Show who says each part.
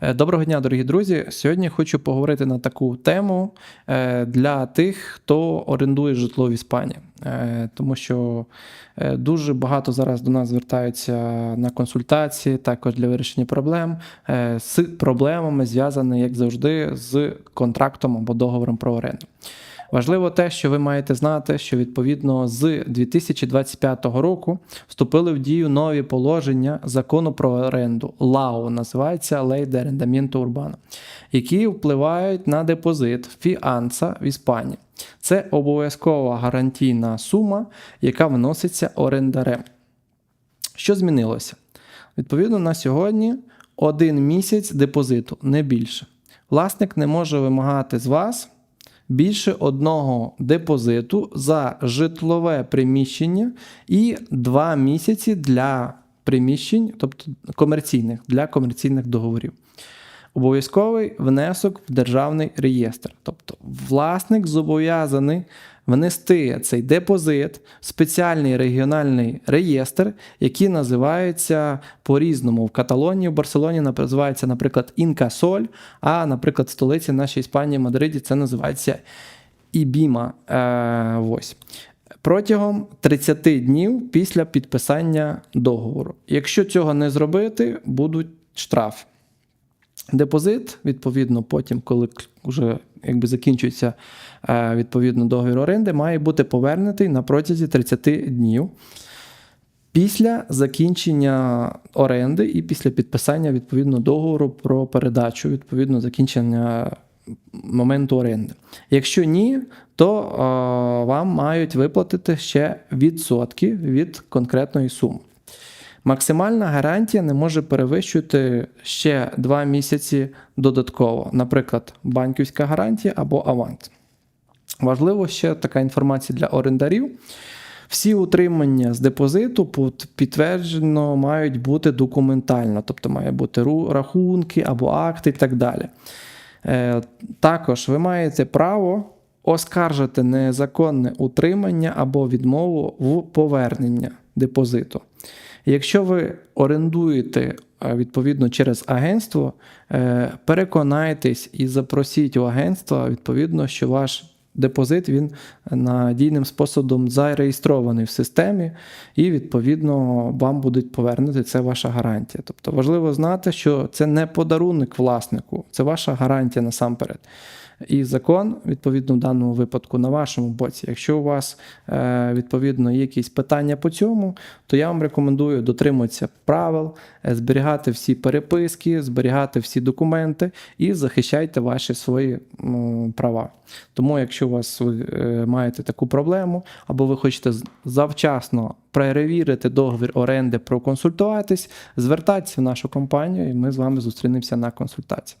Speaker 1: Е, Доброго дня, дорогі друзі. Сьогодні хочу поговорити на таку тему е, для тих, хто орендує житло в Іспанії, Е, тому що дуже багато зараз до нас звертаються на консультації, також для вирішення проблем з проблемами, зв'язаними, як завжди, з контрактом або договором про оренду. Важливо те, що ви маєте знати, що відповідно з 2025 року вступили в дію нові положення закону про оренду ЛАО, називається Ley de Arrendamiento Urbano, які впливають на депозит фіанса в Іспанії. Це обов'язкова гарантійна сума, яка вноситься орендарем. Що змінилося? Відповідно, на сьогодні один місяць депозиту, не більше. Власник не може вимагати з вас більше одного депозиту за житлове приміщення і два місяці для приміщень, тобто комерційних, для комерційних договорів. Обов'язковий внесок в державний реєстр. Тобто власник зобов'язаний внести цей депозит в спеціальний регіональний реєстр, який називається по-різному. В Каталонії, в Барселоні називається, наприклад, Інкасоль, а, наприклад, в столиці нашої Іспанії, Мадриді, це називається Ібіма. Е, ось. Протягом 30 днів після підписання договору. Якщо цього не зробити, будуть штрафи. Депозит, відповідно, потім, коли вже якби закінчується е, відповідно договір оренди, має бути повернутий на протязі 30 днів після закінчення оренди і після підписання відповідно договору про передачу, відповідно закінчення моменту оренди. Якщо ні, то е, вам мають виплатити ще відсотки від конкретної суми. Максимальна гарантія не може перевищувати ще 2 місяці додатково, наприклад, банківська гарантія або аванс. Важливо ще така інформація для орендарів. Всі утримання з депозиту підтверджено мають бути документально, тобто має бути рахунки або акти і так далі. Е, Також ви маєте право оскаржити незаконне утримання або відмову в повернення депозиту. Якщо ви орендуєте відповідно через агентство, е, переконайтесь і запросіть у агентство, відповідно, що ваш депозит він надійним способом зареєстрований в системі, і, відповідно, вам будуть повернути це ваша гарантія. Тобто важливо знати, що це не подарунок власнику, це ваша гарантія насамперед. І закон, відповідно, в даному випадку на вашому боці. Якщо у вас е, відповідно є якісь питання по цьому, то я вам рекомендую дотримуватися правил, е, зберігати всі переписки, зберігати всі документи і захищайте ваші свої права. Тому, якщо у вас ви е, маєте таку проблему, або ви хочете завчасно перевірити договір оренди, проконсультуватись, звертайтеся в нашу компанію, і ми з вами зустрінемося на консультації.